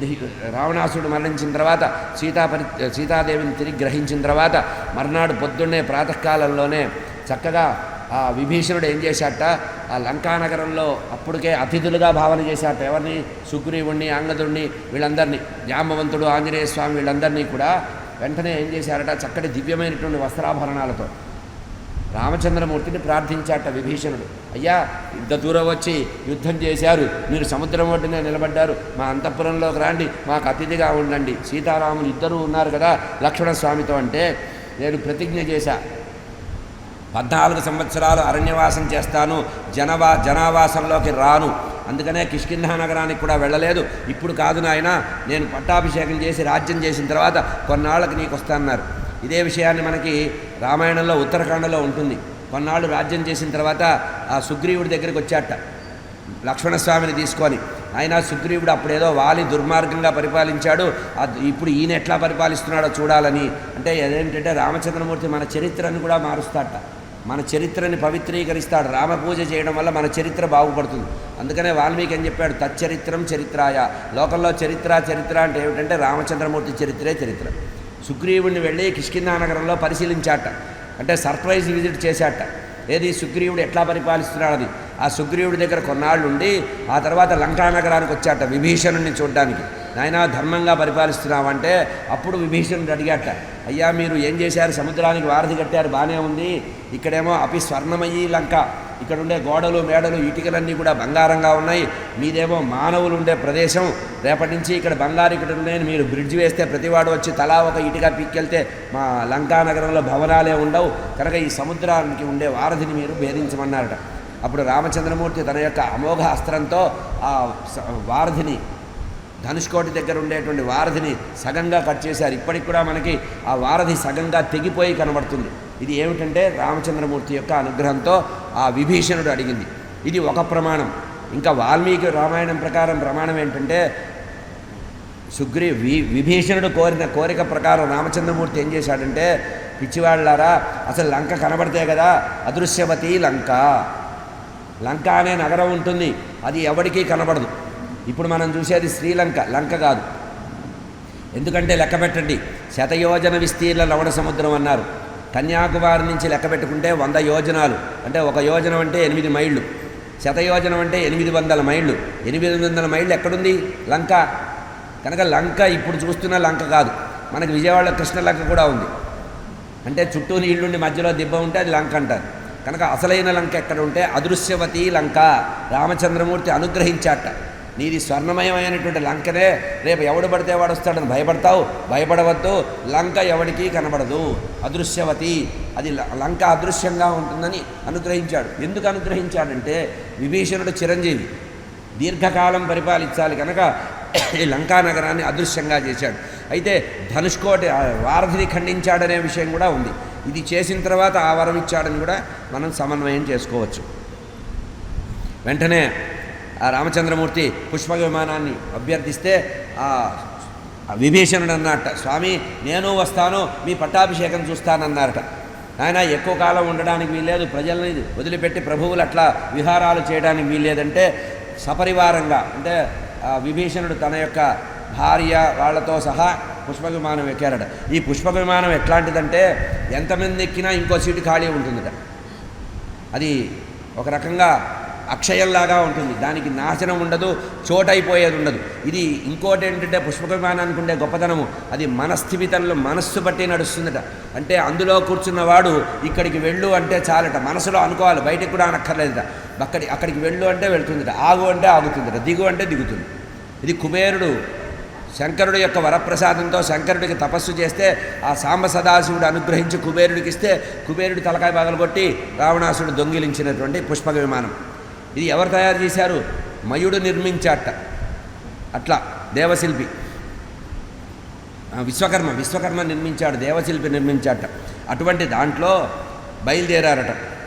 The- రావణాసుడు మరణించిన తర్వాత సీతాపరి సీతాదేవిని తిరిగి గ్రహించిన తర్వాత మర్నాడు పొద్దున్నే ప్రాతకాలంలోనే చక్కగా ఆ విభీషణుడు ఏం చేశాట ఆ లంకానగరంలో అప్పటికే అతిథులుగా భావన చేశాట ఎవరిని? సుగ్రీవుణ్ణి అంగదుణ్ణి వీళ్ళందరినీ. జాంబవంతుడు ఆంజనేయ స్వామి వీళ్ళందరినీ కూడా వెంటనే ఏం చేశారట? చక్కటి దివ్యమైనటువంటి వస్త్రాభరణాలతో రామచంద్రమూర్తిని ప్రార్థించాట విభీషణుడు. అయ్యా ఇంత దూరం వచ్చి యుద్ధం చేశారు మీరు సముద్రం ఒడ్డునే నిలబడ్డారు మా అంతఃపురంలోకి రాండి మాకు అతిథిగా ఉండండి. సీతారాములు ఇద్దరూ ఉన్నారు కదా లక్ష్మణ స్వామితో అంటే నేను ప్రతిజ్ఞ చేశా. పద్నాలుగు సంవత్సరాలు అరణ్యవాసం చేస్తాను జనవా జనావాసంలోకి రాను. అందుకనే కిష్కింధా నగరానికి కూడా వెళ్ళలేదు. ఇప్పుడు కాదు నాయన నేను పట్టాభిషేకం చేసి రాజ్యం చేసిన తర్వాత కొన్నాళ్ళకి నీకు వస్తాన్నారు ఇదే విషయాన్ని మనకి రామాయణంలో ఉత్తరాఖండలో ఉంటుంది. కొన్నాళ్ళు రాజ్యం చేసిన తర్వాత ఆ సుగ్రీవుడి దగ్గరికి వచ్చాట లక్ష్మణస్వామిని తీసుకొని. ఆయన సుగ్రీవుడు అప్పుడేదో వాలి దుర్మార్గంగా పరిపాలించాడు. అది ఇప్పుడు ఈయన ఎట్లా పరిపాలిస్తున్నాడో చూడాలని. అంటే అదేంటంటే రామచంద్రమూర్తి మన చరిత్రను కూడా మారుస్తాట మన చరిత్రని పవిత్రీకరిస్తాడు. రామ పూజ చేయడం వల్ల మన చరిత్ర బాగుపడుతుంది. అందుకనే వాల్మీకి అని చెప్పాడు? తచ్చరిత్రం చరిత్రాయ. లోకంలో చరిత్ర చరిత్ర అంటే ఏమిటంటే రామచంద్రమూర్తి చరిత్రే చరిత్ర. సుగ్రీవుడిని వెళ్ళి కిష్కిందానగరంలో పరిశీలించాట. అంటే సర్ప్రైజ్ విజిట్ చేశాట. ఏది? సుగ్రీవుడు ఎట్లా పరిపాలిస్తున్నాడు అది ఆ సుగ్రీవుడి దగ్గర కొన్నాళ్ళు ఉండి ఆ తర్వాత లంకా నగరానికి వచ్చాట విభీషణుడిని చూడడానికి. నాయన ధర్మంగా పరిపాలిస్తున్నావంటే అప్పుడు విభీషణుడు అడిగాట. అయ్యా మీరు ఏం చేశారు? సముద్రానికి వారధి కట్టారు బాగానే ఉంది. ఇక్కడేమో అపి స్వర్ణమయ్యి లంక. ఇక్కడ ఉండే గోడలు మేడలు ఇటుకలన్నీ కూడా బంగారంగా ఉన్నాయి. మీదేమో మానవులు ఉండే ప్రదేశం. రేపటి నుంచి ఇక్కడ బంగారు ఇక్కడ ఉన్నాయని మీరు బ్రిడ్జ్ వేస్తే ప్రతివాడు వచ్చి తలా ఒక ఇటుక పిక్కెళ్తే మా లంకా నగరంలో భవనాలే ఉండవు. కనుక ఈ సముద్రానికి ఉండే వారధిని మీరు భేదించమన్నారట. అప్పుడు రామచంద్రమూర్తి తన యొక్క అమోఘ అస్త్రంతో ఆ స- వారధిని ధనుష్కోటి దగ్గర ఉండేటువంటి వారధిని సగంగా కట్ చేశారు. ఇప్పటికి కూడా మనకి ఆ వారధి సగంగా తెగిపోయి కనబడుతుంది. ఇది ఏమిటంటే రామచంద్రమూర్తి యొక్క అనుగ్రహంతో ఆ విభీషణుడు అడిగింది. ఇది ఒక ప్రమాణం. ఇంకా వాల్మీకి రామాయణం ప్రకారం ప్రమాణం ఏంటంటే సుగ్రీ వి విభీషణుడు కోరిన కోరిక ప్రకారం రామచంద్రమూర్తి ఏం చేశాడంటే పిచ్చివాళ్ళారా అసలు లంక కనబడితే కదా అదృశ్యవతి లంక. లంక అనే నగరం ఉంటుంది. అది ఎవరికీ కనబడదు. ఇప్పుడు మనం చూసేది శ్రీలంక. లంక కాదు. ఎందుకంటే లెక్క పెట్టండి. శతయోజన విస్తీర్ణ లవణ సముద్రం అన్నారు. కన్యాకుమారి నుంచి లెక్క పెట్టుకుంటే వంద యోజనాలు. అంటే ఒక యోజనం అంటే ఎనిమిది మైళ్ళు. శతయోజనం అంటే ఎనిమిది వందల మైళ్ళు. ఎనిమిది వందల మైళ్ళు ఎక్కడుంది? లంక. కనుక లంక ఇప్పుడు చూస్తున్న లంక కాదు. మనకి విజయవాడలో కృష్ణ లంక కూడా ఉంది. అంటే చుట్టూ నీళ్ళుండి మధ్యలో దిబ్బ ఉంటే అది లంక అంటారు. కనుక అసలైన లంక ఎక్కడ ఉంటే అదృశ్యవతి లంక. రామచంద్రమూర్తి అనుగ్రహించాట. నీది స్వర్ణమయమైనటువంటి లంకనే. రేపు ఎవడు పడితే వాడు వస్తాడని భయపడతావు? భయపడవద్దు. లంక ఎవడికి కనబడదు. అదృశ్యవతి. అది ల- లంక అదృశ్యంగా ఉంటుందని అనుగ్రహించాడు. ఎందుకు అనుగ్రహించాడంటే విభీషణుడు చిరంజీవి దీర్ఘకాలం పరిపాలించాలి కనుక ఈ లంకా నగరాన్ని అదృశ్యంగా చేశాడు. అయితే ధనుష్కోటి వారధిని ఖండించాడనే విషయం కూడా ఉంది. ఇది చేసిన తర్వాత ఆ వరం ఇచ్చాడని కూడా మనం సమన్వయం చేసుకోవచ్చు. వెంటనే ఆ రామచంద్రమూర్తి పుష్ప విమానాన్ని అభ్యర్థిస్తే ఆ విభీషణుడు అన్నట్ట స్వామి నేను వస్తాను మీ పట్టాభిషేకం చూస్తానన్నారట. ఆయన ఎక్కువ కాలం ఉండడానికి వీల్లేదు ప్రజల్ని వదిలిపెట్టి ప్రభువులు అట్లా విహారాలు చేయడానికి వీల్లేదంటే సపరివారంగా అంటే విభీషణుడు తన యొక్క భార్య వాళ్ళతో సహా పుష్ప విమానం ఎక్కారట. ఈ పుష్ప విమానం ఎట్లాంటిదంటే ఎంతమంది ఎక్కినా ఇంకో సీటు ఖాళీ ఉంటుందట. అది ఒక రకంగా అక్షయంలాగా ఉంటుంది. దానికి నాశనం ఉండదు చోటైపోయేది ఉండదు. ఇది ఇంకోటి ఏంటంటే పుష్పక విమానానికి ఉండే గొప్పతనము. అది మనస్థిమితంలో మనస్సు బట్టి నడుస్తుందట. అంటే అందులో కూర్చున్నవాడు ఇక్కడికి వెళ్ళు అంటే చాలట. మనసులో అనుకోవాలి బయటకు కూడా అనక్కర్లేదట. అక్కడి అక్కడికి వెళ్ళు అంటే వెళ్తుందట. ఆగు అంటే ఆగుతుందట. దిగు అంటే దిగుతుంది. ఇది కుబేరుడు శంకరుడు యొక్క వరప్రసాదంతో శంకరుడికి తపస్సు చేస్తే ఆ సాంబ సదాశివుడు అనుగ్రహించి కుబేరుడికి ఇస్తే కుబేరుడి తలకాయ పగలగొట్టి రావణాసుడు దొంగిలించినటువంటి పుష్పక విమానం. ఇది ఎవరు తయారు చేశారు? మయుడు నిర్మించాట. అట్లా దేవశిల్పి. విశ్వకర్మ విశ్వకర్మ నిర్మించాడు దేవశిల్పి నిర్మించాట. అటువంటి దాంట్లో బయలుదేరారట.